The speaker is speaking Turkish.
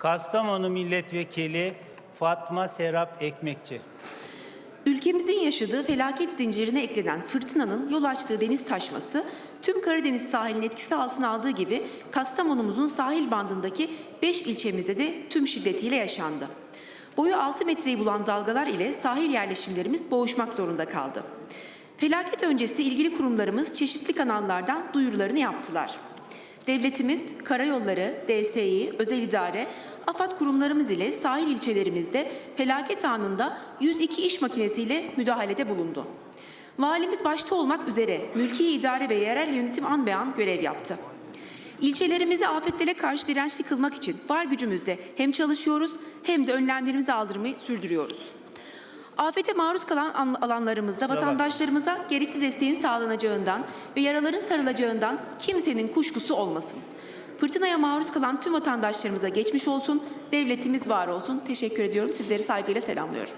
Kastamonu Milletvekili Fatma Serap Ekmekçi. Ülkemizin yaşadığı felaket zincirine eklenen fırtınanın yol açtığı deniz taşması tüm Karadeniz sahilinin etkisi altına aldığı gibi Kastamonumuzun sahil bandındaki 5 ilçemizde de tüm şiddetiyle yaşandı. Boyu 6 metreyi bulan dalgalar ile sahil yerleşimlerimiz boğuşmak zorunda kaldı. Felaket öncesi ilgili kurumlarımız çeşitli kanallardan duyurularını yaptılar. Devletimiz, karayolları, DSİ, özel idare, AFAD kurumlarımız ile sahil ilçelerimizde felaket anında 102 iş makinesiyle müdahalede bulundu. Valimiz başta olmak üzere mülki idare ve yerel yönetim an be an görev yaptı. İlçelerimizi afetlere karşı dirençli kılmak için var gücümüzle hem çalışıyoruz hem de önlemlerimizi aldırmayı sürdürüyoruz. Afete maruz kalan an- alanlarımızda vatandaşlarımıza gerekli desteğin sağlanacağından ve yaraların sarılacağından kimsenin kuşkusu olmasın. Fırtınaya maruz kalan tüm vatandaşlarımıza geçmiş olsun, devletimiz var olsun. Teşekkür ediyorum. Sizleri saygıyla selamlıyorum.